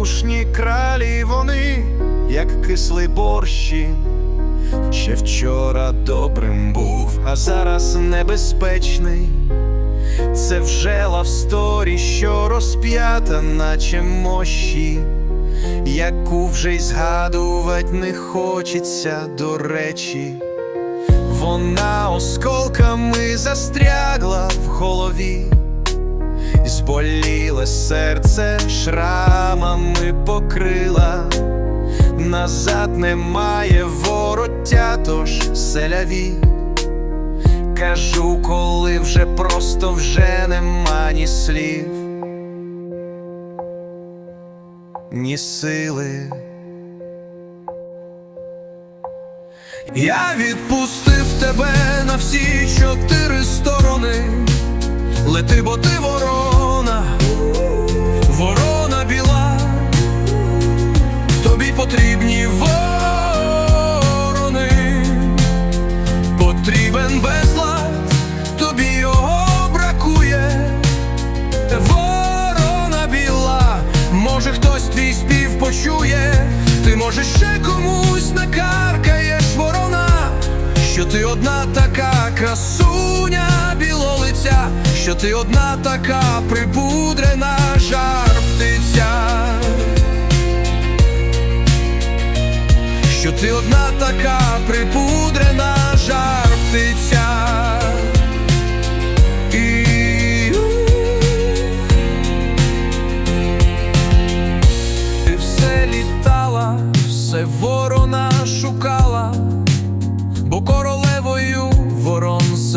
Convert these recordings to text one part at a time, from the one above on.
непорушні кралі вони, як кислий борщі. Ще вчора добрим був, а зараз небезпечний. Це вже лавсторі, що розп'ята, наче мощі, яку вже й згадувать не хочеться до речі. Вона осколками застрягла в голові, зболіле серце шрамами покрила, назад немає вороття, тож селяві. Кажу, коли вже просто вже нема ні слів, ні сили. Я відпустив тебе на всі чотири сторони. Лети, бо ти ворона, що ти одна така красуня білолиця, що ти одна така прибудрена жар птиця, що ти одна така припудрена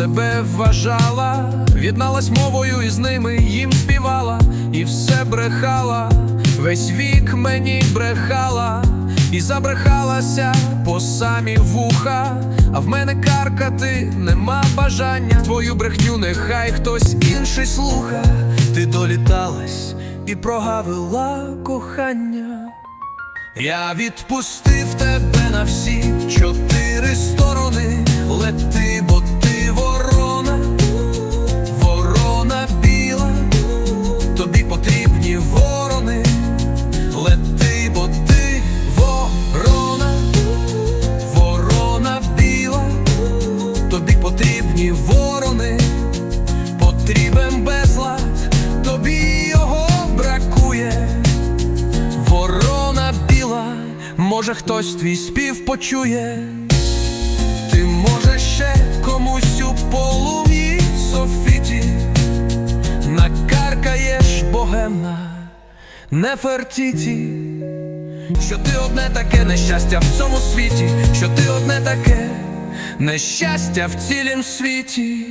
себе вважала, в'єдналась мовою і з ними їм співала, і все брехала, весь вік мені брехала, і забрехалася по самі вуха, а в мене каркати нема бажання. Твою брехню нехай хтось інший слуха, ти доліталась і прогавила кохання. Я відпустив тебе на всі може хтось твій спів почує. Ти може ще комусь у полум'ї софіті накаркаєш богемна Нефертіті, що ти одне таке нещастя в цьому світі, що ти одне таке нещастя в цілім світі.